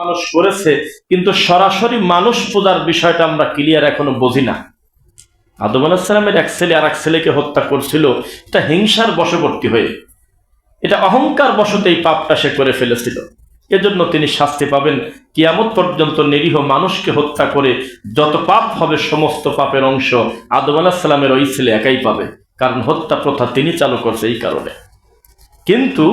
মানুষ করেছে, কিন্তু সরাসরি মানুষ পূজার বিষয়টা আমরা ক্লিয়ার এখনও বুঝি না। আদম আলাহিসাল্লামের এক ছেলে আর এক ছেলেকে হত্যা করছিল, এটা হিংসার বশবর্তী হয়ে। এটা অহংকার বশতে এই পাপটা সে করে ফেলেছিল। এজন্য তিনি শাস্তি পাবেন। কিয়ামত পর্যন্ত নিরীহ মানুষকে হত্যা করে যত পাপ হবে সমস্ত পাপের অংশ আদম আলাহিসাল্লামের ওই ছেলে একাই পাবে। কারণ হত্যা প্রথা তিনি চালু করছে এই কারণে। কিন্তু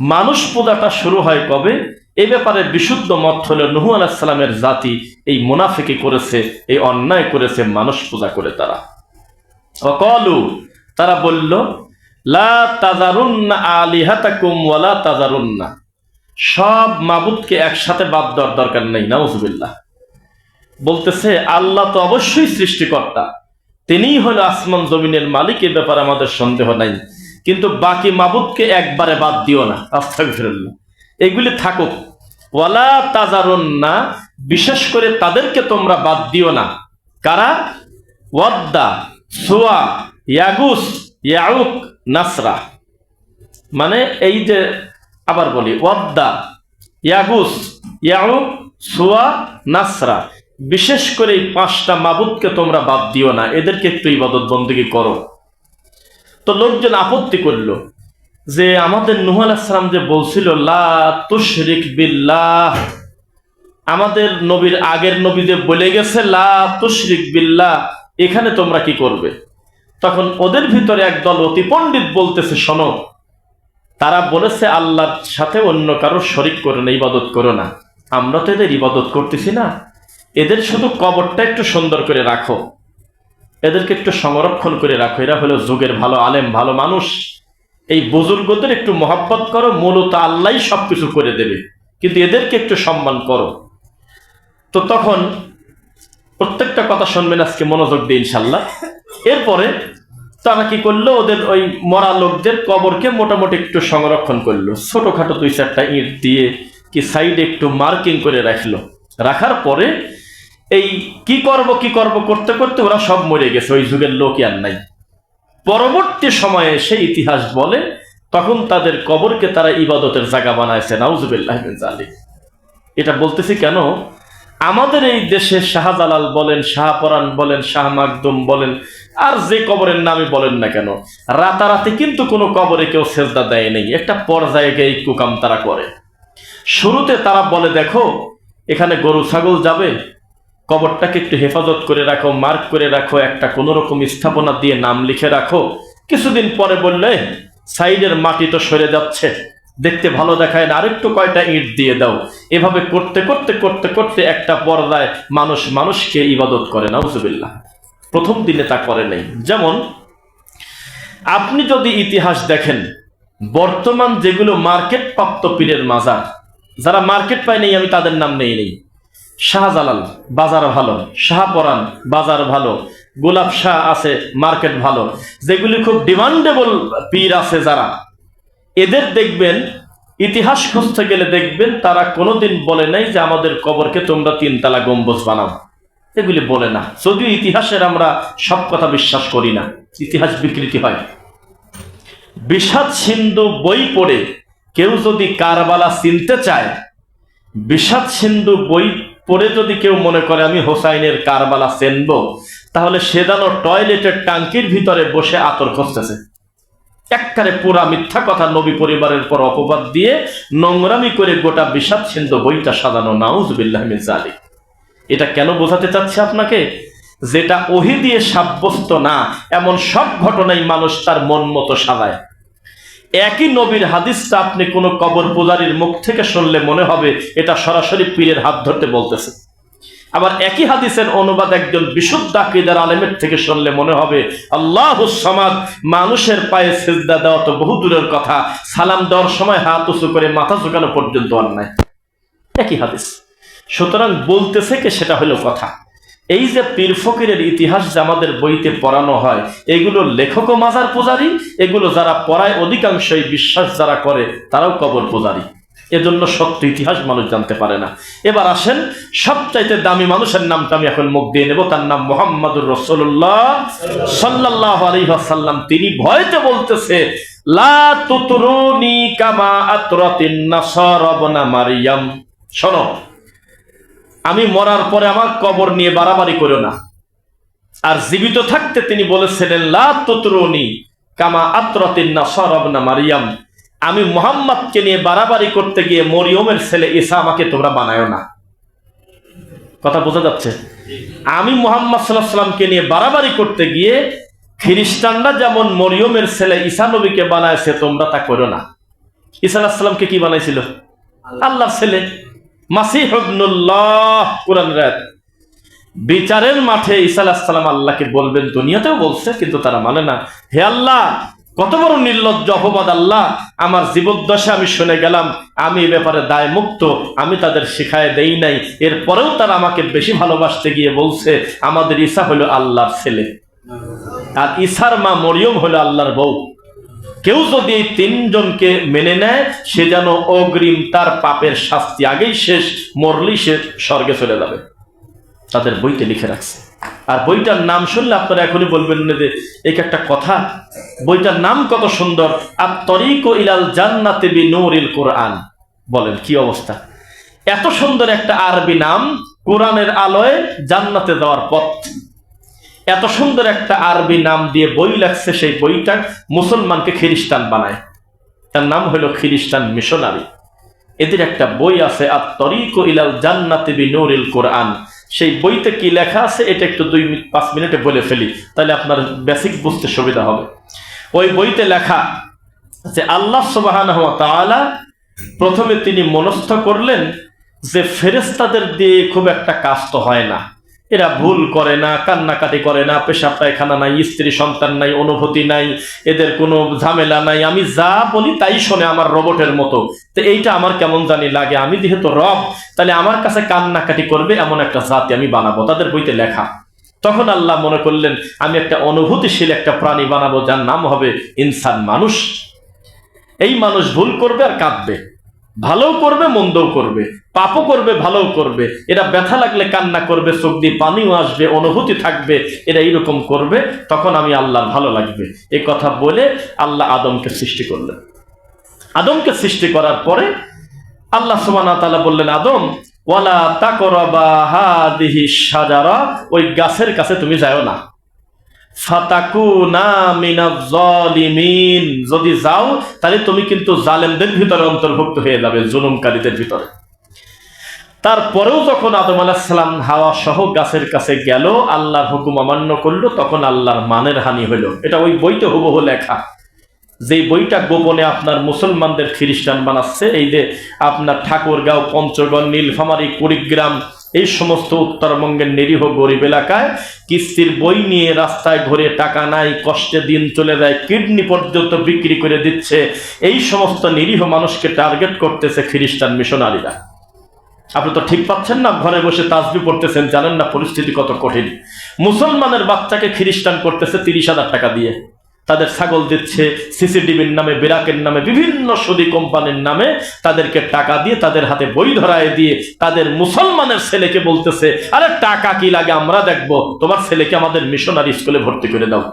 মানুষ পূজাটা শুরু হয় কবে? এ ব্যাপারে বিশুদ্ধ মত হল নুহু আলাহিসাল্লামের জাতি এই মুনাফিকি করেছে, এই অন্যায় করেছে, মানুষ পূজা করে তারা। অকলু তারা বলল, লা সব মাবুদকে একসাথে বাদ দেওয়ার দরকার নেই, নাউজুবিল্লাহ। বলতেছে, আল্লাহ তো অবশ্যই সৃষ্টিকর্তা। তিনিই হলো আসমান জমিনের মালিক, এ ব্যাপারে আমাদের সন্দেহ নাই। কিন্তু বাকি মাবুদকে একবারে বাদ দিও না, আস্তাগফিরুল্লাহ। এগুলি থাকুক। ওয়ালা তাজারুন্না, বিশেষ করে তাদেরকে তোমরা বাদ দিও না। কারা? ওয়াদ্দা, সোয়া, ইয়াগুস, ইয়াউক, নাসরা। মানে এই যে আবার বলি, ওয়াদ্দা, ইয়াগুস, ইয়াউক, সোয়া, নাসরা। বিশেষ করে এই পাঁচটা মাবুদকে তোমরা বাদ দিও না। এদেরকে একটু ইবাদত বন্দী করো। তো লোকজন আপত্তি করল। যে আমাদের নুহ আলাহিসাম যে বলছিল, লা তুশরিক বিল্লাহ আমাদের নবীর আগের নবী যে বলে গেছে, লা তুশরিক বিল্লাহ এখানে তোমরা কি করবে? তখন ওদের ভিতরে একদল অতি পণ্ডিত বলতেছে, শোনো, তারা বলেছে, আল্লাহর সাথে অন্য কারও শরিক করো না, ইবাদত করো না। আমরা তো এদের ইবাদত করতেছি না। এদের শুধু কবরটা একটু সুন্দর করে রাখো। এদেরকে একটু সংরক্ষণ করে রাখো। এরা হলো যুগের ভালো আলেম, ভালো মানুষ। এই বুজুর্গদের একটু মহাব্বত করো, মূলত আল্লাহ সবকিছু করে দেবে। কিন্তু এদেরকে একটু সম্মান করো। তো তখন প্রত্যেকটা কথা শুনবেন আজকে মনোযোগ দিয়ে ইনশাল্লাহ এরপরে তারা কি করল? ওদের ওই মরা লোকদের কবরকে মোটামুটি একটু সংরক্ষণ করল। ছোটখাটো দুই চারটা ইট দিয়ে কি সাইডে একটু মার্কিং করে রাখল। রাখার পরে এই কি করব কি করব করতে করতে ওরা সব মরে গেছে। ওই যুগের লোক আর নাই। পরবর্তী সময়ে সেই ইতিহাস বলে, তখন তাদের কবরকে তারা ইবাদতের জায়গা বানাইছে, নাউজুবিল্লাহ এটা বলতেছি কেন? আমাদের এই দেশে শাহজালাল বলেন শাহপরান বলেন, শাহ মাকদুম বলেন, আর যে কবরের নামে বলেন না কেন, রাতারাতি কিন্তু কোনো কবরে কেউ সেজদা দেয় নেই। একটা পর্যায়ে গিয়ে কুকাম তারা করে। শুরুতে তারা বলে, দেখো, এখানে গরু, ছাগল যাবে কবরটাকে একটু হেফাজত করে রাখো, মার্ক করে রাখো, একটা কোনো রকম স্থাপনা দিয়ে নাম লিখে রাখো। কিছুদিন পরে বললে সাইডের মাটি তো সরে যাচ্ছে, দেখতে ভালো দেখায় না, আরেকটু কয়টা ইট দিয়ে দাও। এভাবে করতে করতে করতে করতে একটা পর্দায় মানুষ মানুষকে ইবাদত করে না নাউজুবিল্লাহ। প্রথম দিনে তা করে নাই। যেমন, আপনি যদি ইতিহাস দেখেন, বর্তমান যেগুলো মার্কেট প্রাপ্ত পীরের মাজার, যারা মার্কেট পায় নেই, আমি তাদের নাম নেই নেই। শাহজালাল, বাজার ভালো। শাহপরান বাজার ভালো। গোলাপ শাহ আছে, মার্কেট ভালো। যেগুলি খুব ডিমান্ডেবল পীর আছে যারা। এদের দেখবেন, ইতিহাস খুঁজতে গেলে দেখবেন, তারা কোনোদিন বলে নাই যে আমাদের কবরকে তোমরা তিনতলা গম্বুজ বানাও। এগুলি বলে না। যদিও ইতিহাসের আমরা সব কথা বিশ্বাস করি না। ইতিহাস বিকৃতি হয়। বিষাদ সিন্ধু বই পড়ে কেউ যদি কারবালা চিনতে চায়, বিষাদ সিন্ধু বই পড়ে যদি কেউ মনে করে, আমি হোসাইনের কারবালা চেনব তাহলে সে যেন টয়লেটের টাঙ্কির ভিতরে বসে আতর খুঁজতেছে এককারে পুরা মিথ্যা কথা নবী পরিবারের পর অপবাদ দিয়ে নোংরামি করে গোটা বিষাদ সিন্ধু বইটা সাজানো, নাউজবিল্লাহ জালিক এটা কেন বোঝাতে চাচ্ছে আপনাকে? যেটা ওহি দিয়ে সাব্যস্ত না, এমন সব ঘটনাই মানুষ তার মন মতো সাজায়। একই নবীর হাদিসটা আপনি কোনো কবর পূজারীর মুখ থেকে শুনলে মনে হবে, এটা সরাসরি পীরের হাত ধরতে বলতেছে। আবার একই হাদিসের অনুবাদ একজন বিশুদ্ধ আকিদার আলেমের থেকে শুনলে মনে হবে, আল্লাহ সমাদ, মানুষের পায়ে সেজদা দেওয়া তো বহু দূরের কথা, সালাম দেওয়ার সময় হাত উঁচু করে মাথা ঝুঁকানো পর্যন্ত অন্যায়। একই হাদিস। সুতরাং বলতেছে কে সেটা হলো কথা। এই যে পীর ফকিরের ইতিহাস যে আমাদের বইতে পড়ানো হয়, এগুলো লেখক মাজার পূজারী, এগুলো যারা পড়ায় অধিকাংশই বিশ্বাস যারা করে, তারাও কবর পূজারী। এজন্য সত্য ইতিহাস মানুষ জানতে পারে না। এবার আসেন, সবচাইতে দামি মানুষের নামটা আমি এখন মুখ দিয়ে নেব। তার নাম মোহাম্মদুর রসুল্লাহ সাল্লাহ আলহাসাল্লাম তিনি ভয়তে বলতেছে, লা কামা মারিয়াম। শোনো আমি মরার পরে আমার কবর নিয়ে বাড়াবাড়ি করো না। আর জীবিত থাকতে তিনি বলেছিলেন, লা তুতরুনি কামা আত্রতিন নাসারাবনা মারিয়াম। আমি মোহাম্মদকে নিয়ে বাড়াবাড়ি করতে গিয়ে মরিয়মের ছেলে ঈসা আমাকে তোমরা বানায়ো না। কথা বোঝা যাচ্ছে? আমি মোহাম্মদ সাল্লাহ সাল্লামকে নিয়ে বাড়াবাড়ি করতে গিয়ে খ্রিস্টানরা যেমন মরিয়মের ছেলে ঈসা নবীকে বানায়ছে, তোমরা তা করো না। ঈসা আলাহ সাল্লামকে কি বানাইছিল? আল্লাহর ছেলে। বিচারের মাঠে ঈসা আলাহ সাল্লাম আল্লাহকে বলবেন, দুনিয়াতেও বলছে, কিন্তু তারা মানে না। হে আল্লাহ, কত বড় নির্লজ্জ অপবাদ আল্লাহ। আমার জীবদ্দশা আমি শুনে গেলাম, আমি এ ব্যাপারে দায় মুক্ত আমি তাদের শিখায় দেই নাই। এরপরেও তারা আমাকে বেশি ভালোবাসতে গিয়ে বলছে, আমাদের ঈসা হলো আল্লাহর ছেলে। আর ঈসার মা মরিয়ম হলো আল্লাহর বউ। কেউ যদি এই তিনজনকে মেনে নেয়, সে যেন অগ্রিম তার পাপের শাস্তি আগেই শেষ, মরলেই সে স্বর্গে চলে যাবে। তাদের বইতে লিখে রাখছে। আর বইটার নাম শুনলে আপনারা এখনই বলবেন না যে এই একটা কথা? বইটার নাম কত সুন্দর আর তরিক ইলাল জান্নাতে বি নূরিল কোরআন। বলেন, কি অবস্থা? এত সুন্দর একটা আরবি নাম, কোরআনের আলোয় জান্নাতে যাওয়ার পথ। এত সুন্দর একটা আরবি নাম দিয়ে বই লাগছে সেই বইটা মুসলমানকে খ্রিস্টান বানায়। তার নাম হলো খ্রিস্টান মিশনারি। এদের একটা বই আছে আর তরিক ইলাল জান্নাতে নূরিল কোরআন। সেই বইতে কি লেখা আছে, এটা একটু দুই পাঁচ মিনিটে বলে ফেলি, তাহলে আপনার বেসিক বুঝতে সুবিধা হবে। ওই বইতে লেখা যে আল্লাহ সুবাহান প্রথমে তিনি মনস্থ করলেন যে ফেরেস্তাদের দিয়ে খুব একটা কাজ তো হয় না। এরা ভুল করে না, কান্নাকাটি করে না পেশাব পায়খানা নাই, স্ত্রী সন্তান নাই, অনুভূতি নাই, এদের কোনো ঝামেলা নাই, আমি যা বলি তাই শোনে আমার রোবটের মতো। তো এইটা আমার কেমন জানি লাগে, আমি যেহেতু রব, তাহলে আমার কাছে কান্নাকাটি করবে এমন একটা জাতি আমি বানাবো, তাদের বইতে লেখা। তখন আল্লাহ মনে করলেন, আমি একটা অনুভূতিশীল একটা প্রাণী বানাবো, যার নাম হবে ইনসান মানুষ। এই মানুষ ভুল করবে আর কাঁদবে। ভালোও করবে, মন্দও করবে। পাপও করবে, ভালোও করবে। এরা ব্যথা লাগলে কান্না করবে, চোখ দিয়ে পানিও আসবে, অনুভূতি থাকবে এরা এইরকম করবে, তখন আমি আল্লাহর ভালো লাগবে। এই কথা বলে আল্লাহ আদমকে সৃষ্টি করলেন। আদমকে সৃষ্টি করার পরে আল্লাহ সুবহানাহু ওয়া তাআলা বললেন, আদম, ওয়ালা তাকরাবা হাদিহি সাজারা ওই গাছের কাছে তুমি যাও না। যদি যাও, তাহলে তুমি কিন্তু জালেমদের ভিতরে অন্তর্ভুক্ত হয়ে যাবে, জুলুমকারীদের ভিতরে। তারপরেও যখন আদম আলাহিসাল্লাম হাওয়া সহ গাছের কাছে গেল, আল্লাহর হুকুম অমান্য করল, তখন আল্লাহর মানের হানি হইল এটা ওই বইতে হুবহু লেখা। যে বইটা গোপনে আপনার মুসলমানদের খ্রিস্টান বানাচ্ছে, এই যে আপনার ঠাকুরগাঁও, পঞ্চগড়, নীলফামারী, কুড়িগ্রাম এই সমস্ত উত্তরবঙ্গের নিরীহ গরিব এলাকায় কিস্তির বই নিয়ে রাস্তায় ঘুরে টাকা নাই, কষ্টে দিন চলে যায়, কিডনি পর্যন্ত বিক্রি করে দিচ্ছে। এই সমস্ত নিরীহ মানুষকে টার্গেট করতেছে খ্রিস্টান মিশনারিরা। আপনি তো ঠিক পাচ্ছেন না, ঘরে বসে তাজবি পড়তেছেন, জানেন না পরিস্থিতি কত কঠিন। মুসলমানের বাচ্চাকে খ্রিস্টান করতেছে তিরিশ হাজার টাকা দিয়ে। তাদের ছাগল দিচ্ছে সিসিটিভির নামে বিরাকের নামে, বিভিন্ন সদি কোম্পানির নামে, তাদেরকে টাকা দিয়ে, তাদের হাতে বই ধরায় দিয়ে, তাদের মুসলমানের ছেলেকে বলতেছে, আরে টাকা কি লাগে আমরা দেখব, তোমার ছেলেকে আমাদের মিশনারি স্কুলে ভর্তি করে দাও।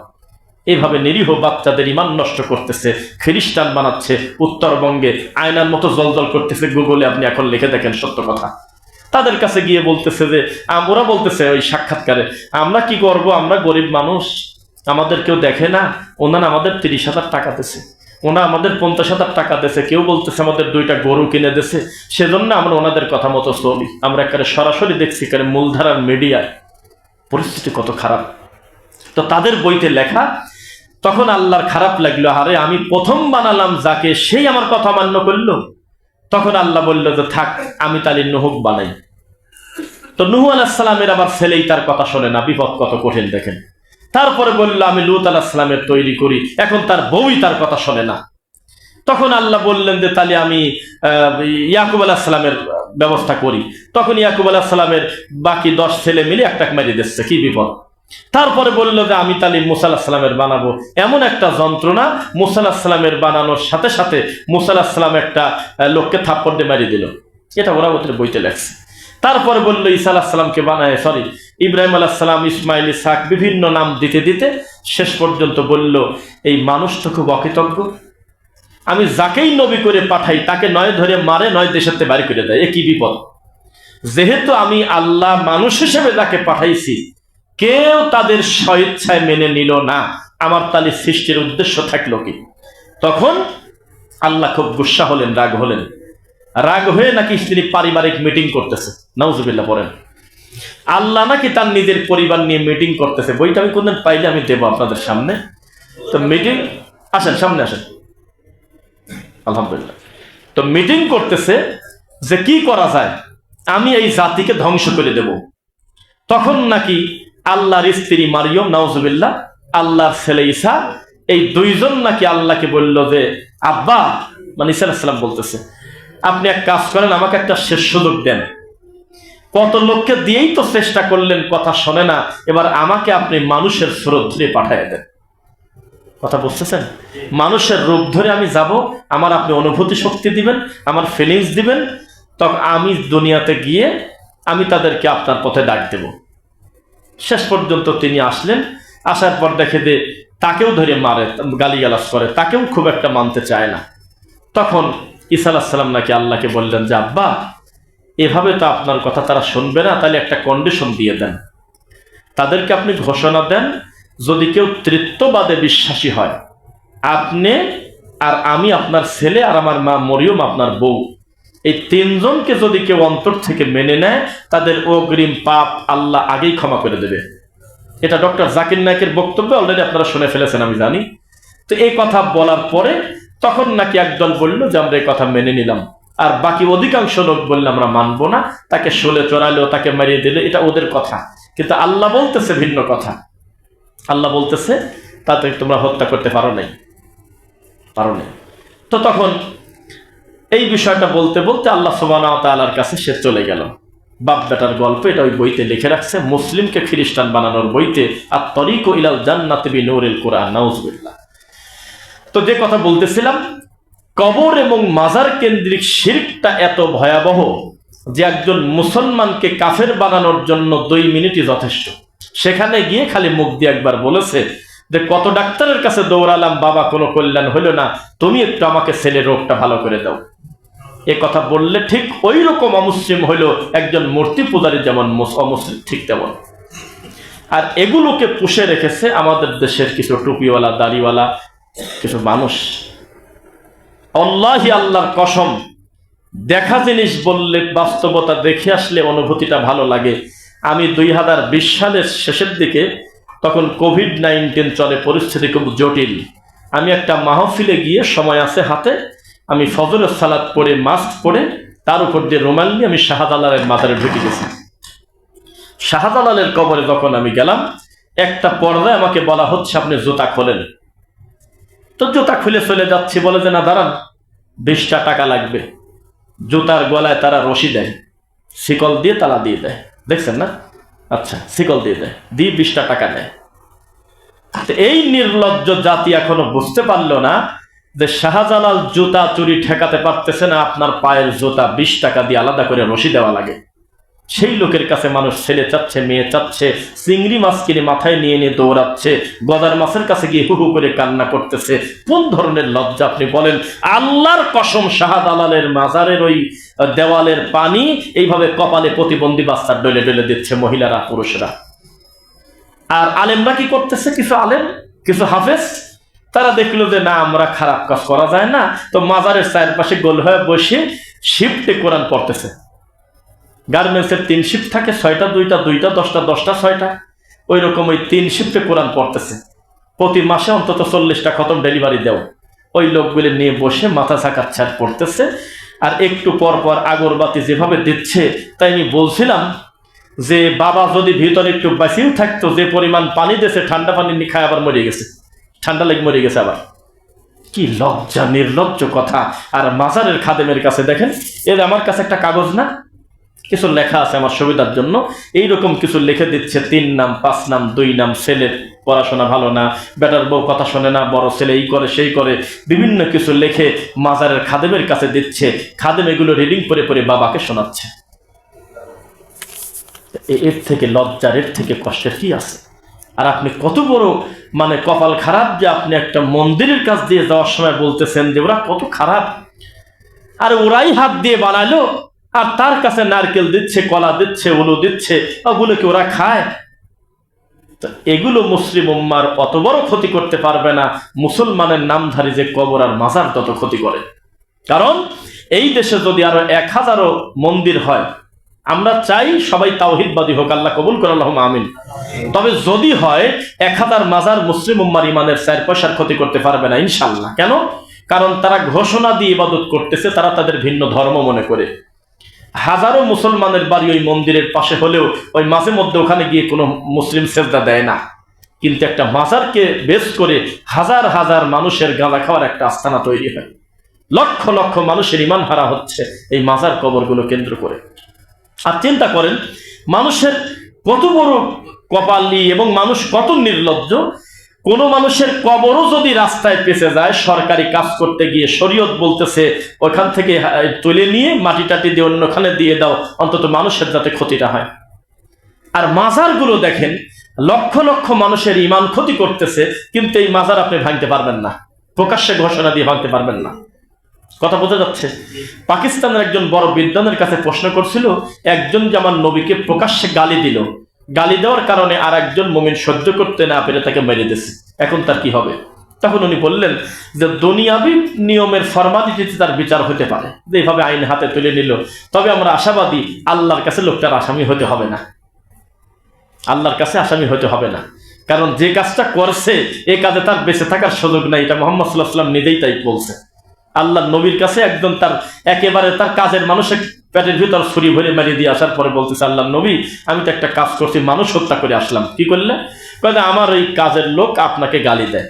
এভাবে নিরীহ বাচ্চাদের ইমান নষ্ট করতেছে, খ্রিস্টান বানাচ্ছে, উত্তরবঙ্গে আয়নার মতো জলজল করতেছে, গুগলে আপনি এখন লিখে দেখেন সত্য কথা। তাদের কাছে গিয়ে বলতেছে যে ওরা বলতেছে ওই সাক্ষাৎকারে, আমরা কি করব? আমরা গরিব মানুষ আমাদের কেউ দেখে না, ওনারা আমাদের তিরিশ হাজার টাকা দিছে। ওনা আমাদের পঞ্চাশ হাজার টাকা দিয়েছে কেউ বলতেছে আমাদের দুইটা গরু কিনে দিছে। সেজন্য আমরা ওনাদের কথা মতো চলি আমরা একেবারে সরাসরি দেখছি একেবারে মূলধারার মিডিয়ায় পরিস্থিতি কত খারাপ। তো তাদের বইতে লেখা, তখন আল্লাহর খারাপ লাগল, আরে আমি প্রথম বানালাম যাকে সেই আমার কথা মান্য করল। তখন আল্লাহ বলল যে, থাক, আমি তাহলে নুহুক বানাই। তো নুহু আলাহিসাল্লামের আবার ছেলেই তার কথা শোনে না, বিপদ কত কঠিন দেখেন। তারপরে বলল, আমি লুত আলাহিসাল্লামের তৈরি করি। এখন তার বউই তার কথা শোনে না। তখন আল্লাহ বললেন যে, তাহলে আমি ইয়াকুব আলাহিসাল্লামের ব্যবস্থা করি। তখন ইয়াকুব আলাহিসাল্লামের বাকি দশ ছেলে মিলে একটা মেরে দিচ্ছে, কি বিপদ? তারপরে বলল যে, আমি তালি মুসাল্লাহামের বানাবো। এমন একটা যন্ত্রণা মুসাল্লাহামের বানানোর সাথে সাথে মুসাল্লাহাম একটা লোককে থাপ্পড় দিয়ে মারিয়ে দিল। এটা ওরা ওদের বইতে লেখছে। তারপরে বলল, ঈসা আলাহিসাল্লামকে বানায়, সরি ইব্রাহিম আলাহিসাল্লাম ইসমাইল ইসাক বিভিন্ন নাম দিতে দিতে শেষ পর্যন্ত বলল, এই মানুষটা খুব অকৃতজ্ঞ। আমি যাকেই নবী করে পাঠাই, তাকে নয় ধরে মারে, নয় থেকে বাড়ি করে দেয়। এ কি বিপদ? যেহেতু আমি আল্লাহ মানুষ হিসেবে তাকে পাঠাইছি, কেউ তাদের স্বেচ্ছায় মেনে নিল না। আমার তালি সৃষ্টির উদ্দেশ্য থাকল কি? তখন আল্লাহ খুব গুসা হলেন, রাগ হলেন। রাগ হয়ে নাকি তিনি পারিবারিক মিটিং করতেছে। নাউজুবিল্লাহ, পড়েন। আল্লাহ নাকি তার নিজের পরিবার নিয়ে মিটিং করতেছে। বইটা আমি কোনদিন পাইলে আমি দেবো আপনাদের সামনে। তো মিটিং আসেন, সামনে আসেন। আলহামদুলিল্লাহ। তো মিটিং করতেছে যে কি করা যায়, আমি এই জাতিকে ধ্বংস করে দেব। তখন নাকি আল্লাহর স্ত্রী মারিয়ম নওজুবিল্লাহ আল্লাহর ছেলে ঈসা, এই দুইজন নাকি আল্লাহকে বলল যে, আব্বা মানে ঈসা আলাইসাল্লাম বলতেছে, আপনি এক কাজ করেন, আমাকে একটা শেষ সুযোগ দেন। কত লোককে দিয়েই তো চেষ্টা করলেন, কথা শোনে না। এবার আমাকে আপনি মানুষের স্রোত ধরে পাঠিয়ে দেন। কথা বুঝতেছেন? মানুষের রূপ ধরে আমি যাব, আমার আপনি অনুভূতি শক্তি দিবেন, আমার ফিলিংস দিবেন, তখন আমি দুনিয়াতে গিয়ে আমি তাদেরকে আপনার পথে ডাক দেব। শেষ পর্যন্ত তিনি আসলেন, আসার পর দেখে যে তাকেও ধরে মারে, গালিগালাজ করে, তাকেও খুব একটা মানতে চায় না। তখন ঈসা আলাহিসাল্লাম নাকি আল্লাহকে বললেন যে, আব্বা এভাবে তো আপনার কথা তারা শুনবে না, তাহলে একটা কন্ডিশন দিয়ে দেন। তাদেরকে আপনি ঘোষণা দেন, যদি কেউ তৃত্ববাদে বিশ্বাসী হয়, আপনি আর আমি আপনার ছেলে আর আমার মা মরিয়ম আপনার বউ, এই তিনজনকে যদি কেউ অন্তর থেকে মেনে নেয়, তাদের অগ্রিম পাপ আল্লাহ আগেই ক্ষমা করে দেবে। এটা ডক্টর জাকির নায়কের বক্তব্য অলরেডি আপনারা শুনে ফেলেছেন, আমি জানি। তো এই কথা বলার পরে তখন নাকি একদল বলল যে, আমরা এই কথা মেনে নিলাম। আর বাকি অধিকাংশ লোক বললে আমরা মানবো না, তাকে শোলে, চড়ালেও তাকে মারিয়ে দিলে এটা ওদের কথা। কিন্তু আল্লাহ বলতেছে ভিন্ন কথা। আল্লাহ বলতেছে, তাতে তোমরা হত্যা করতে পারো নাই। পারো নাই। তো তখন এই বিষয়টা বলতে বলতে আল্লাহ সুবাহ তালার কাছে সে চলে গেল। বাপ বেটার গল্প এটা ওই বইতে লিখে রাখছে, মুসলিমকে খ্রিস্টান বানানোর বইতে আর তরিক ইলাল জান্নাত নূরিল কোরআন, নাউজুবিল্লাহ। তো যে কথা বলতেছিলাম কবর এবং মাজার কেন্দ্রিক শিরকটা এত ভয়াবহ যে একজন মুসলমানকে কাফের বানানোর জন্য দুই মিনিটই যথেষ্ট। সেখানে গিয়ে খালি মুখ দিয়ে একবার বলেছে যে, কত ডাক্তারের কাছে দৌড়ালাম, বাবা, কোনো কল্যাণ হলো না। তুমি একটু আমাকে ছেলে রোগটা ভালো করে দাও। এ কথা বললে ঠিক ওই রকম অমুসলিম হইল একজন মূর্তি পূজারী যেমন মুস- অমুসলিম, ঠিক তেমন। আর এগুলোকে পুষে রেখেছে আমাদের দেশের কিছু টুপিওয়ালা, দাড়িওয়ালা, কিছু মানুষ। আল্লাহি আল্লাহর কসম, দেখা জিনিস বললে বাস্তবতা দেখে আসলে অনুভূতিটা ভালো লাগে। আমি দুই হাজার বিশ সালের শেষের দিকে তখন কোভিড নাইন্টিন চলে, পরিস্থিতি খুব জটিল। আমি একটা মাহফিলে গিয়ে সময় আছে হাতে, আমি ফজরের সালাদ পরে মাস্ক পরে, তার উপর দিয়ে রুমাল নিয়ে আমি শাহজালালের মাথারে ঢুকে গেছি। শাহজালালের কবরে যখন আমি গেলাম, একটা পর্দায় আমাকে বলা হচ্ছে, আপনি জুতা খোলেন। তো জুতা খুলে চলে যাচ্ছি, বলে যে, না, দাঁড়ান, বিশটা টাকা লাগবে। জুতার গলায় তারা রশি দেয়, শিকল দিয়ে তালা দিয়ে দেয়, দেখছেন না? আচ্ছা শিকল দিয়ে দেয়, দিয়ে বিশটা টাকা নেয় এই নির্লজ্জ জাতি এখনও বুঝতে পারল না যে শাহজালাল জুতা চুরি ঠেকাতে পারতেছে না, আপনার পায়ের জুতা বিশ টাকা দিয়ে আলাদা করে রশি দেওয়া লাগে। সেই লোকের কাছে মানুষ ছেলে চাচ্ছে, মেয়ে চাচ্ছে, চিংড়ি মাছ কিনে মাথায় নিয়ে নিয়ে দৌড়াচ্ছে গদার মাছের কাছে গিয়ে হু হু করে কান্না করতেছে। কোন ধরনের লজ্জা আপনি বলেন? আল্লাহর কসম শাহদালালের মাজারের ওই দেওয়ালের পানি এইভাবে কপালে প্রতিবন্ধী বাচ্চার ডলে ডলে দিচ্ছে মহিলারা, পুরুষরা। আর আলেমরা কি করতেছে? কিছু আলেম, কিছু হাফেজ, তারা দেখল যে না, আমরা খারাপ কাজ করা যায় না। তো মাজারের চারপাশে গোল হয়ে বসে শিফটে কোরআন পড়তেছে। গার্মেন্টসের তিন শিফট থাকে, ছয়টা, দুইটা দুইটা, দশটা দশটা, ছয়টা। ওই রকম ওই তিন শিফটে কোরআন পড়তেছে। প্রতি মাসে অন্তত চল্লিশটা খতম ডেলিভারি দেও। ওই লোকগুলি নিয়ে বসে মাথা ছাকাচ্ছে আর পড়তেছে। আর একটু পর পর আগরবাতি যেভাবে দিচ্ছে, তাই আমি বলছিলাম যে, বাবা যদি ভিতরে একটু বাঁচিয়েও থাকতো, যে পরিমাণ পানি দিয়েছে, ঠান্ডা পানি খায় আবার মরে গেছে। ঠান্ডা লেগে মরে গেছে আবার। কি লজ্জা, নির্লজ্জ কথা। আর মাজারের খাদেমের কাছে দেখেন এর আমার কাছে একটা কাগজ না? কিছু লেখা আছে আমার সুবিধার জন্য। এইরকম কিছু লিখে দিচ্ছে, তিন নাম, পাঁচ নাম, দুই নাম, ছেলের পড়াশোনা ভালো না, বেটার বউ কথা শোনে না, বড় ছেলে এই করে, সেই করে, বিভিন্ন কিছু লিখে মাজারের খাদেমের কাছে দিচ্ছে। খাদেম এগুলো রিডিং করে পরে বাবাকে শোনাচ্ছে। এর থেকে লজ্জার, এর থেকে কষ্টের কি আছে? আর আপনি কত বড় মানে কপাল খারাপ যে আপনি একটা মন্দিরের কাছ দিয়ে যাওয়ার সময় বলতেছেন যে ওরা কত খারাপ। আর ওরাই হাত দিয়ে বানালো আর তার কাছে নারকেল দিচ্ছে, কলা দিচ্ছে, উলু দিচ্ছে, ওগুলোকে ওরা খায়। এগুলো মুসলিম উম্মার অত বড় ক্ষতি করতে পারবে না। মুসলমানের নামধারী যে কবর আর মাজার তত ক্ষতি করে। কারণ এই দেশে যদি আরও এক হাজারও মন্দির হয়, আমরা চাই সবাই তাওহিদবাদী হোক, আল্লাহ কবুল করে আল্লাহ আমিন। তবে যদি হয়, এক হাজার মাজার মুসলিম উম্মার ইমানের চার পয়সার ক্ষতি করতে পারবে না ইনশাল্লাহ কেন? কারণ তারা ঘোষণা দিয়ে ইবাদত করতেছে, তারা তাদের ভিন্ন ধর্ম মনে করে। হাজারো মুসলমানের বাড়ি ওই মন্দিরের পাশে হলেও ওই মাঝে মধ্যে ওখানে গিয়ে কোনো মুসলিম সেজদা দেয় না। কিন্তু একটা মাজারকে বেস করে হাজার হাজার মানুষের গাঁদা খাওয়ার একটা আস্থানা তৈরি হয়। লক্ষ লক্ষ মানুষের ইমান হারা হচ্ছে এই মাজার কবরগুলো কেন্দ্র করে। আর চিন্তা করেন, মানুষের কত বড় কপালি এবং মানুষ কত নির্লজ্জ কোনো মানুষের কবরও যদি রাস্তায় পেছে যায়, সরকারি কাজ করতে গিয়ে শরীয়ত বলতেছে ওখান থেকে তুলে নিয়ে মাটি টাটি দিয়ে অন্যখানে দিয়ে দাও, অন্তত মানুষের যাতে ক্ষতিটা হয়। আর মাজারগুলো দেখেন, লক্ষ লক্ষ মানুষের ইমান ক্ষতি করতেছে, কিন্তু এই মাজার আপনি ভাঙতে পারবেন না। প্রকাশ্যে ঘোষণা দিয়ে ভাঙতে পারবেন না। কথা বোঝা যাচ্ছে? পাকিস্তানের একজন বড় বিদ্বানের কাছে প্রশ্ন করছিল, একজন যে আমার নবীকে প্রকাশ্যে গালি দিল গালি দেওয়ার কারণে আর একজন মমিন সহ্য করতে না পেরে তাকে মেরে দিয়েছে। এখন তার কি হবে? তখন উনি বললেন যে, দুনিয়াবি নিয়মের ফরমালিটিতে তার বিচার হতে পারে। যে এইভাবে আইন হাতে তুলে নিল, তবে আমরা আশাবাদী আল্লাহর কাছে লোকটার আসামি হতে হবে না। আল্লাহর কাছে আসামি হতে হবে না। কারণ যে কাজটা করছে, এ কাজে তার বেঁচে থাকার সুযোগ নাই। এটা মোহাম্মদ সাল্লাহ সাল্লাম নিজেই তাই বলছে। আল্লাহ নবীর কাছে একজন তার একেবারে তার কাজের মানুষের পেটের ভিতর ছুরি ভরে মারিয়ে দিয়ে আসার পরে বলতেছে, আল্লাহ নবী, আমি তো একটা কাজ করছি, মানুষ হত্যা করে আসলাম। কি করলে? কয়ে আমার ওই কাজের লোক আপনাকে গালি দেয়।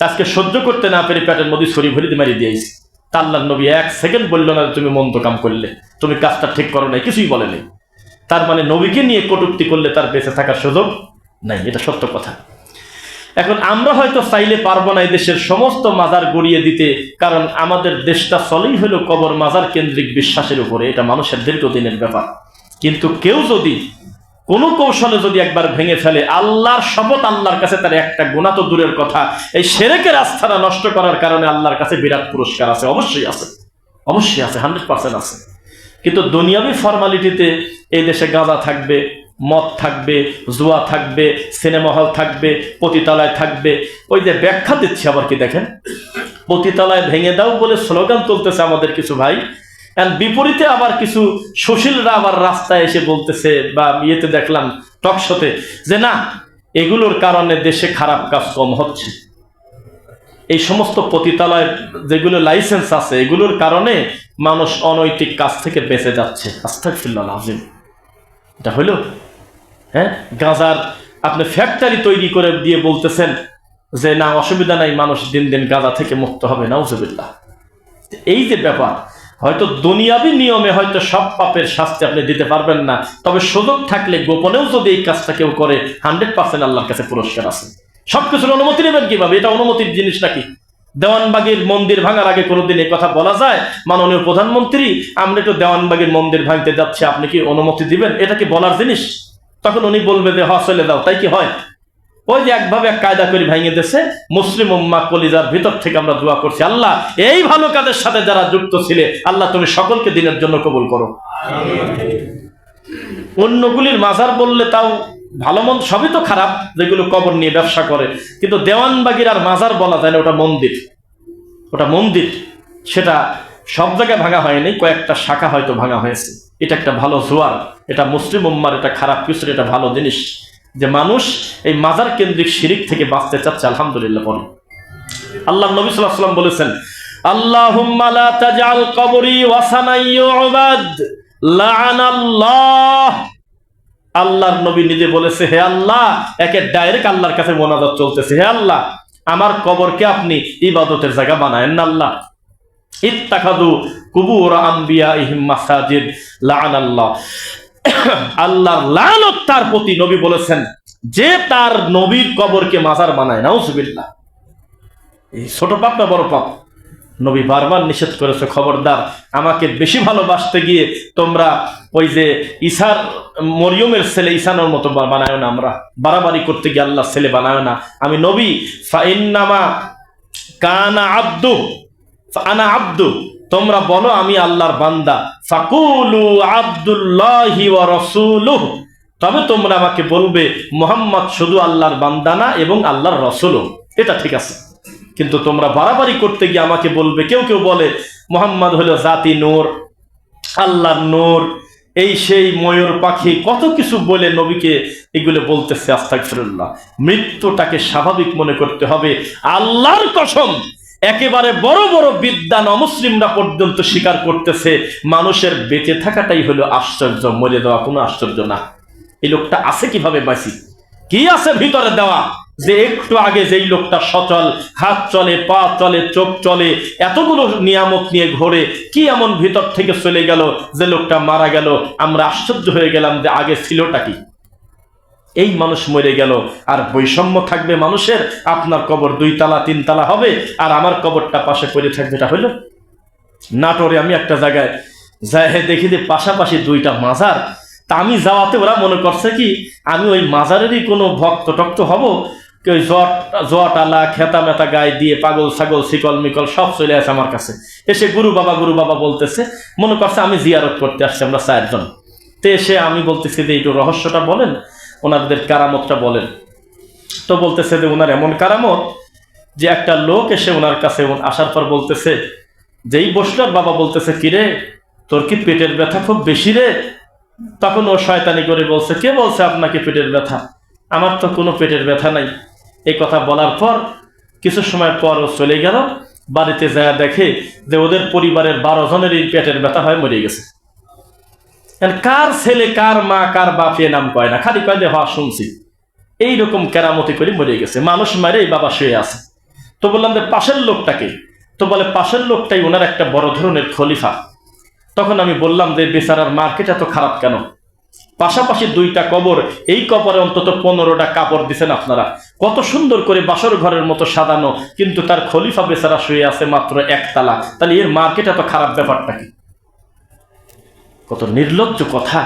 আজকে সহ্য করতে না পেরে পেটের মধ্যে ছুরি ভরে দিয়ে মারিয়ে দিয়েছি। তা আল্লাহ নবী এক সেকেন্ড বলল, না, তুমি মন্দ কাম করলে। তুমি কাজটা ঠিক করো নাই, কিছুই বলে নেই। তার মানে নবীকে নিয়ে কটুক্তি করলে তার বেঁচে থাকার সুযোগ নাই। এটা সত্য কথা। এখন আমরা হয়তো চাইলে পারব না এই দেশের সমস্ত মাজার গড়িয়ে দিতে, কারণ আমাদের দেশটা চলেই হলো কবর মাজার কেন্দ্রিক বিশ্বাসের উপরে, এটা মানুষের দীর্ঘদিনের ব্যাপার। কিন্তু কেউ যদি কোনো কৌশলে যদি একবার ভেঙে ফেলে, আল্লাহর শপথ আল্লাহর কাছে, তার একটা গুণা তো দূরের কথা। এই সেরেকের আস্থাটা নষ্ট করার কারণে আল্লাহর কাছে বিরাট পুরস্কার আছে, অবশ্যই আছে। অবশ্যই আছে, হান্ড্রেড পার্সেন্ট আছে। কিন্তু দুনিয়াবি ফর্মালিটিতে এই দেশে গাঁদা থাকবে মদ থাকবে, জুয়া থাকবে, সিনেমা হল থাকবে, পতিতালয় থাকবে। ওই যে ব্যাখ্যা দিচ্ছে আবার কি দেখেন। পতিতালয় ভেঙে দাও বলে স্লোগান তুলতেছে আমাদের কিছু ভাই। বিপরীতে আবার কিছু সুশীলরা আবার রাস্তায় এসে বলতেছে বা ইয়েতে দেখলাম টকশোতে যে না, এগুলোর কারণে দেশে খারাপ কাজ কম হচ্ছে। এই সমস্ত পতিতালয় যেগুলো লাইসেন্স আছে, এগুলোর কারণে মানুষ অনৈতিক কাজ থেকে বেঁচে যাচ্ছে। আস্তাকফিল্লাহ আজিম এটা হলো হ্যাঁ গাঁজার আপনি ফ্যাক্টরি তৈরি করে দিয়ে বলতেছেন যে, না, অসুবিধা নাই, মানুষ দিন দিন গাঁজা থেকে মুক্ত হবে, নাউজুবিল্লাহ। এই যে ব্যাপার, হয়তো দুনিয়াবি নিয়মে হয়তো সব পাপের শাস্তি আপনি দিতে পারবেন না, তবে সুযোগ থাকলে গোপনেও যদি এই কাজটা কেউ করে হান্ড্রেড পার্সেন্ট আল্লাহর কাছে পুরস্কার আছে। সবকিছুর অনুমতি নেবেন কীভাবে? এটা অনুমতির জিনিস নাকি? দেওয়ানবাগির মন্দির ভাঙার আগে কোনোদিন এই কথা বলা যায়? মাননীয় প্রধানমন্ত্রী আমরা একটু দেওয়ানবাগির মন্দির ভাঙতে যাচ্ছি আপনি কি অনুমতি দিবেন? এটা কি বলার জিনিস? তখন উনি বলবে যে হ চলে দাও তাই কি হয়? ওই যে একভাবে এক কায়দা করে ভেঙে দিয়েছে মুসলিম উম্মা কলিজার ভিতর থেকে আমরা দোয়া করছি আল্লাহ এই ভালো কাজের সাথে যারা যুক্ত ছিলে আল্লাহ তুমি সকলকে দিনের জন্য কবুল করো। অন্যগুলির মাজার বললে তাও ভালো মন্দ সবই তো খারাপ, যেগুলো কবর নিয়ে ব্যবসা করে। কিন্তু দেওয়ানবাগির আর মাজার বলা যায় না, ওটা মন্দির। ওটা মন্দির। সেটা সব জায়গায় ভাঙা হয়নি, কয়েকটা শাখা হয়তো ভাঙা হয়েছে। এটা একটা ভালো জোয়ার, এটা মুসলিম উম্মার এটা খারাপ কিছু, এটা ভালো জিনিস। যে মানুষ এই মাজার কেন্দ্রিক শিরিক থেকে বাঁচতে চাচ্ছে, আলহামদুলিল্লাহ বলে। আল্লাহ নবী সাল্লাল্লাহু আলাইহি ওয়াসাল্লাম বলেছেন, আল্লাহুম্মা লা তাজআল কবরি ওয়াসানান লাআনাল্লাহ আল্লাহর নবী নিজে বলেছে, হে আল্লাহ, একে ডাইরেক্ট আল্লাহর কাছে মোনাজাত চলতেছে। হে আল্লাহ, আমার কবরকে আপনি ইবাদতের জায়গা বানায়েন না আল্লাহ। ইত্তাখাদু কুবুর আম্বিয়া ইহিম মাসাজিদ লাআনাল্লাহ আল্লাহর লানত তার প্রতি নবী বলেছেন, যে তার নবীর কবরকে মাজার বানায়, নাউজুবিল্লাহ। এই ছোট পাপ না বড় পাপ। নবী বারবার নিষেধ করেছে, খবরদার, আমাকে বেশি ভালোবাসতে গিয়ে তোমরা ওই যে ঈশার, মরিয়মের ছেলে ঈশানোর মতো বানায় না, আমরা বাড়াবাড়ি করতে গিয়ে আল্লাহ ছেলে বানায় না। আমি নবী, ফাইন্নামা কানা আব্দু আনা আব্দু, তোমরা বলো আমি আল্লাহর বান্দা। ফাকুলু আব্দুল্লাহি ওয়া রাসূলুহু। তবে তোমরা আমাকে বলবে, মোহাম্মদ শুধু আল্লাহর বান্দা না, এবং আল্লাহর রসুলও। এটা ঠিক আছে। কিন্তু তোমরা বাড়াবাড়ি করতে গিয়ে আমাকে বলবে, কেউ কেউ বলে, মোহাম্মদ হলো জাতি নূর, আল্লাহর নূর, এই সেই ময়ূর পাখি। কত কিছু বলে নবীকে এগুলো বলতেছে, আস্তাগফিরুল্লাহ। মৃত্যুটাকে স্বাভাবিক মনে করতে হবে। আল্লাহর কসম, একেবারে বড় বড় বিদ্যান অমুসলিমরা পর্যন্ত স্বীকার করতেছে, মানুষের বেঁচে থাকাটাই হলো আশ্চর্য, মরে দেওয়া কোনো আশ্চর্য না। এই লোকটা আছে কীভাবে বাঁচি কি আছে ভিতরে দেওয়া? যে একটু আগে যেই লোকটা সচল, হাত চলে, পা চলে, চোখ চলে, এতগুলো নিয়ামত নিয়ে ঘোরে, কি এমন ভিতর থেকে চলে গেল যে লোকটা মারা গেল? আমরা আশ্চর্য হয়ে গেলাম যে আগে ছিলটা কি? এই মানুষ মরে গেল, আর বৈষম্য থাকবে মানুষের, আপনার কবর দুই তালা তিন তালা হবে, আর আমার কবরটা পাশে পড়ে থাকবে, এটা হইল নাটোরে আমি একটা জায়গায় যাই দেখি যে পাশাপাশি দুইটা মাজার। তা আমি যাওয়াতে ওরা মনে করছে কি, আমি ওই মাজারেরই কোনো ভক্ত টক্ত হব? কি ওই জট আলা, খেতা মেতা গায়ে দিয়ে পাগল ছাগল, শিকল মিকল সব চলে আসে আমার কাছে। এসে গুরু বাবা গুরু বাবা বলতেছে, মনে করছে আমি জিয়ারত করতে আসছি আমরা চারজন। তো এসে আমি বলতেছি যে একটু রহস্যটা বলেন, ওনাদের কারামতটা বলেন। তো বলতেছে যে ওনার এমন কারামত যে একটা লোক এসে ওনার কাছে আসার পর বলতেছে, যেই বসলার বাবা বলতেছে কিরে তোর কি পেটের ব্যথা খুব বেশি রে? তখন ও শয়তানি করে বলছে, কে বলছে আপনাকে পেটের ব্যথা? আমার তো কোনো পেটের ব্যথা নাই। এই কথা বলার পর কিছু সময় পর ও চলে গেল। বাড়িতে যায় দেখে যে ওদের পরিবারের বারো জনেরই পেটের ব্যথা হয় মরে গেছে। কার ছেলে, কার মা, কার বাপ এ নাম কয় না? খালি কয় যে হওয়া শুনছি। এইরকম কেরামতি করে মরে গেছে। মানুষ মারে এই বাবা শুয়ে আছে। তো বললাম যে, পাশের লোকটাকে তো বলে, পাশের লোকটাই ওনার একটা বড় ধরনের খলিফা। তখন আমি বললাম যে, বেচারার মার্কেট এত খারাপ কেন? পাশাপাশি দুইটা কবর, এই কবরে অন্তত পনেরোটা কাপড় দিছেন আপনারা। কত সুন্দর করে বাসর ঘরের মতো সাজানো, কিন্তু তার খলিফা বেচারা শুয়ে আছে মাত্র একতলা তাহলে এর মার্কেট এত খারাপ ব্যাপারটা কি? কত নির্লজ্জ কথা।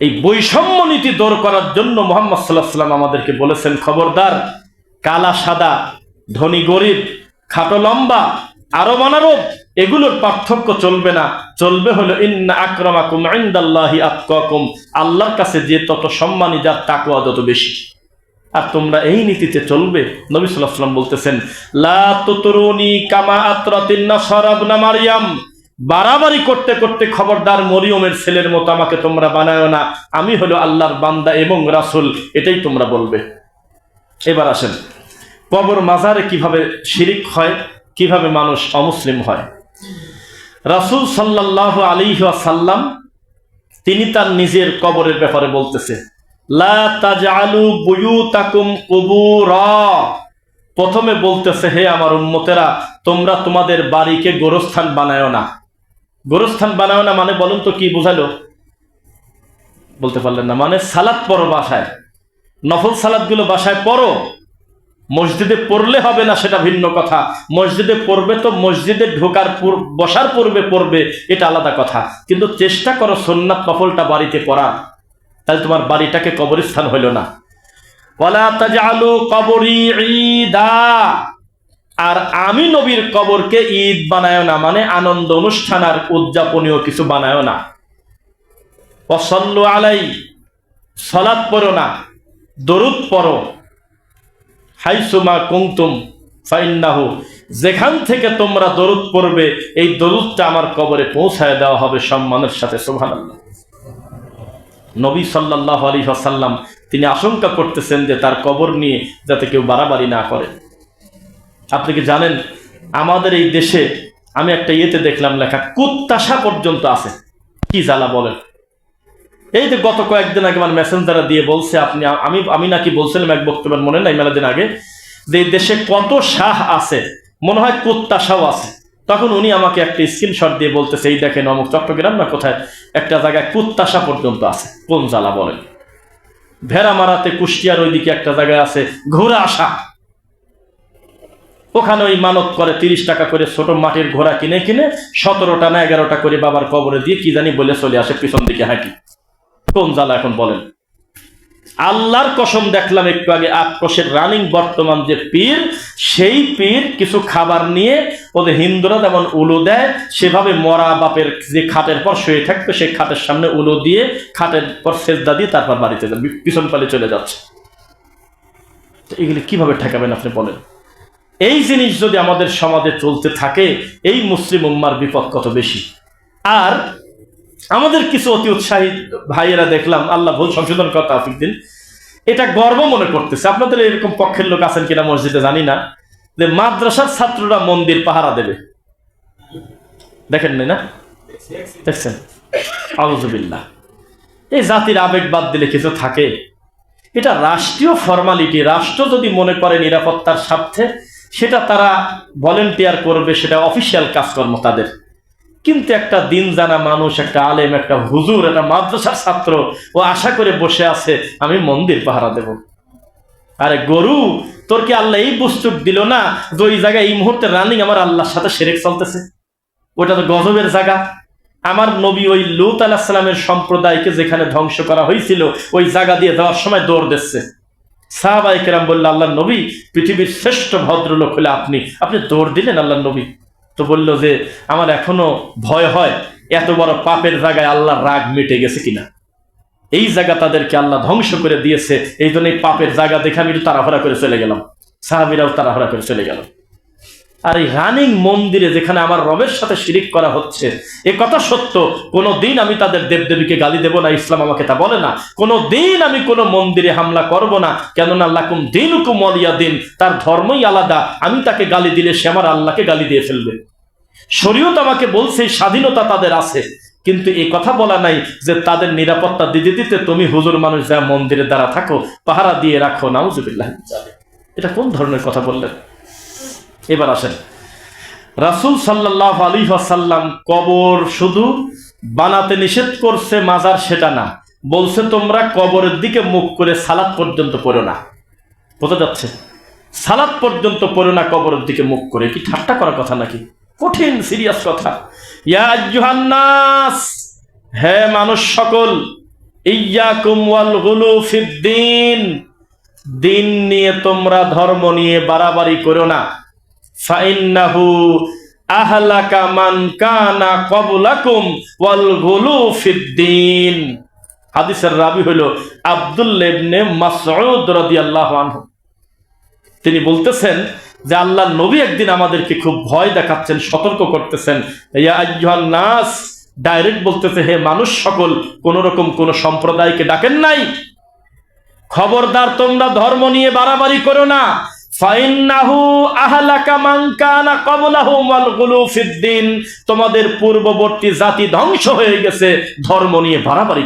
এই বৈষম্য নীতি দূর করার জন্য মোহাম্মদ সাল্লাহ সাল্লাম আমাদেরকে বলেছেন, খবরদার, কালা সাদা, ধনী গরিব, খাটো লম্বা, আরও অনারব এগুলোর পার্থক্য চলবে না। চলবে হলো, ইন্না আক্রমাকুম ইন্দাল্লাহি আতকাকুম। আল্লাহর কাছে যে তত সম্মানী, যার তাকুয়া যত বেশি। আর তোমরা এই নীতিতে চলবে? নবী সাল্লাম বলতেছেন, লা তুতরুনি কামা আতরাতিন নাসারা ইবনা মারইয়াম বাড়াবাড়ি করতে করতে খবরদার মরিয়মের ছেলের মতো আমাকে তোমরা বানায় না। আমি হলো আল্লাহর বান্দা এবং রাসূল, এটাই তোমরা বলবে। এবার আসেন, কবর মাজারে কীভাবে শিরিক হয়, কীভাবে মানুষ অমুসলিম হয়? রাসূল সাল্লাহ আলী সাল্লাম তিনি তার নিজের কবরের ব্যাপারে বলতেছে প্রথমে বলতেছে, হে আমার উম্মতেরা, তোমরা তোমাদের বাড়িকে গোরস্থান বানায় না। গোরস্থান বানায় না মানে বলুন তো কি বুঝালো? বলতে পারলেন না মানে সালাদ পড়ো বাসায়। নফল সালাদগুলো বাসায় পড়ো। মসজিদে পড়লে হবে না সেটা ভিন্ন কথা। মসজিদে পড়বে তো মসজিদে ঢোকার বসার পূর্বে পড়বে, এটা আলাদা কথা। কিন্তু চেষ্টা করো সোননাথ নফলটা বাড়িতে পড়া তাহলে তোমার বাড়িটাকে কবরস্থান হইল না। আর আমি নবীর কবরকে ঈদ বানায় না মানে আনন্দ অনুষ্ঠান আর উদযাপনীয় কিছু বানায় না। অসল্লু আলাই সলাৎ পড়ো না, দরুদ পড়ো। হাইসুমা কুংতুম ফাইন্নাহু, যেখান থেকে তোমরা দরুদ পড়বে, এই দরুদটা আমার কবরে পৌঁছায় দেওয়া হবে সম্মানের সাথে, সুবহানাল্লাহ। নবী সাল্লাল্লাহু আলাইহি ওয়াসাল্লাম, তিনি আশঙ্কা করতেছেন যে তার কবর নিয়ে যাতে কেউ বাড়াবাড়ি না করে। আপনি কি জানেন, আমাদের এই দেশে আমি একটা ইয়েতে দেখলাম লেখা, কুত্তাশা পর্যন্ত আছে। কি জ্বালা বলেন? এই যে গত কয়েকদিন আগে আমার মেসেঞ্জারে দিয়ে বলছে আপনি, আমি আমি নাকি বলছিলাম এক বক্তব্যের মনে নাই মেলা দিন আগে, যে দেশে কত শাহ আছে, মনে হয় কুত্তাশাও আছে। তখন উনি আমাকে একটা স্ক্রিনশট দিয়ে বলতেছে, এই দেখেন অমুক চট্টগ্রাম না কোথায়? একটা জায়গায় কুত্তাশা পর্যন্ত আছে। কোন জ্বালা বলেন ভেড়া মারাতে কুষ্টিয়ার ওইদিকে একটা জায়গায় আছে, ঘোড়া আসা। ওখানে ওই মানত করে তিরিশ টাকা করে ছোট মাটির ঘোড়া কিনে কিনে সতেরোটা না এগারোটা করে বাবার কবরে দিয়ে কি জানি বলে চলে আসে পিছন দিকে হাঁটি। কোন জ্বালা এখন বলেন? আল্লাহর কসম দেখলাম একটু আগে আক্রোশের রানিং বর্তমান যে পীর, সেই পীর কিছু খাবার নিয়ে ওদের হিন্দুরা যেমন উলু দেয়, সেভাবে মরা বাপের যে খাটের পর শুয়ে থাকতো, সেই খাটের সামনে উলু দিয়ে খাটের পর সেজদা দিয়ে তারপর বাড়িতে পিছন পালে চলে যাচ্ছে। এগুলি কীভাবে ঠেকাবেন আপনি বলেন? এই জিনিস যদি আমাদের সমাজে চলতে থাকে, এই মুসলিম উম্মার বিপদ কত বেশি? আর আমাদের কিছু অতি উৎসাহী ভাইয়েরা দেখলাম, আল্লাহ ভুল সংশোধন কথা আফিক দিন। এটা গর্ব মনে করতেছে। আপনাদের এরকম পক্ষের লোক আছেন কিনা মসজিদে জানি না। যে মাদ্রাসার ছাত্ররা মন্দির পাহারা দেবে। দেখেন নাই না? দেখছেন? আলজুবিল্লাহ এই জাতির আবেগ বাদ দিলে কিছু থাকে। এটা রাষ্ট্রীয় ফর্মালিটি। রাষ্ট্র যদি মনে করে নিরাপত্তার স্বার্থে, সেটা তারা ভলেন্টিয়ার করবে, সেটা অফিসিয়াল কাজকর্ম তাদের। কিন্তু একটা দিন জানা মানুষ, একটা আলেম, একটা হুজুর, একটা মাদ্রাসার ছাত্র, ও আশা করে বসে আছে, আমি মন্দির পাহারা দেব। আরে গরু, তোর কি আল্লাহ এই বস্তু দিল না যে ওই জায়গায় এই মুহূর্তে রানিং আমার আল্লাহর সাথে সেরেক চলতেছে? ওটা তো গজবের জায়গা। আমার নবী ওই লুত আলাহিসাল্লামের সম্প্রদায়কে যেখানে ধ্বংস করা হয়েছিল, ওই জায়গা দিয়ে দেওয়ার সময় দৌড় দিচ্ছে। সাহাবাই কেরাম বলল আল্লাহ নবী, পৃথিবীর শ্রেষ্ঠ ভদ্রলোক হলে আপনি আপনি দৌড় দিলেন আল্লাহ নবী? তো বলল যে, আমার এখনও ভয় হয় এত বড় পাপের জায়গায় আল্লাহর রাগ মিটে গেছে কিনা? এই জায়গা তাদেরকে আল্লাহ ধ্বংস করে দিয়েছে, এই জন্য এই পাপের জায়গা দেখে আমি একটু তাড়াহড়া করে চলে গেলাম। সাহাবিরাও তাড়াহড়া করে চলে গেল। আর এই রানিং মন্দিরে যেখানে আমার রবের সাথে শিরিক করা হচ্ছে, এ কথা সত্য। কোনো দিন আমি তাদের দেবদেবীকে গালি দেব না, ইসলাম আমাকে তা বলে না। কোনো দিন আমি কোনো মন্দিরে হামলা করব না, কেননা আল্লাহকুম দিন হুকুম অলিয়া দিন তার ধর্মই আলাদা। আমি তাকে গালি দিলে সে আমার আল্লাহকে গালি দিয়ে ফেলবে। শরীয়ত আমাকে বলছে স্বাধীনতা তাদের আছে। কিন্তু এই কথা বলা নাই যে তাদের নিরাপত্তা দিতে দিতে তুমি হুজুর মানুষ যা মন্দিরের দ্বারা থাকো, পাহারা দিয়ে রাখো, নাউজুবিল্লাহ। এটা কোন ধরনের কথা বললেন? এবার আসেন। রাসুল সাল্লাহ আলী সাল্লাম কবর শুধু বানাতে নিষেধ করছে, মাজার সেটা না। বলছে, তোমরা কবরের দিকে মুখ করে সালাদ পর্যন্ত পড়ো না। বোঝা যাচ্ছে? সালাদ পর্যন্ত পড়ো না, কবরের দিকে মুখ করে। কি ঠাট্টা করার কথা নাকি? কঠিন, সিরিয়াস কথা। হে মানুষ সকল, ইয়াকুম ওয়াল গুলু ফিদ্দিন দিন নিয়ে তোমরা ধর্ম নিয়ে বাড়াবাড়ি করো না। ফাইন্নাহু আহলাকা মান কানা ক্বাবলাকুম ওয়াল গুলু ফিদ্দিন। হাদিসের রাবি হলো আব্দুল্লাহ ইবনে মাসউদ রাদিয়াল্লাহু আনহু। তিনি বলতেছেন যে আল্লাহ নবী একদিন আমাদেরকে খুব ভয় দেখাচ্ছেন, সতর্ক করতেছেন। নাস, ডাইরেক্ট বলতেছে, হে মানুষ সকল, কোন রকম কোন সম্প্রদায়কে ডাকেন নাই। খবরদার তোমরা ধর্ম নিয়ে বাড়াবাড়ি করো না। তোমাদের পূর্ববর্তী জাতি ধ্বংস হয়ে গেছে ধর্ম নিয়ে বাড়াবাড়ি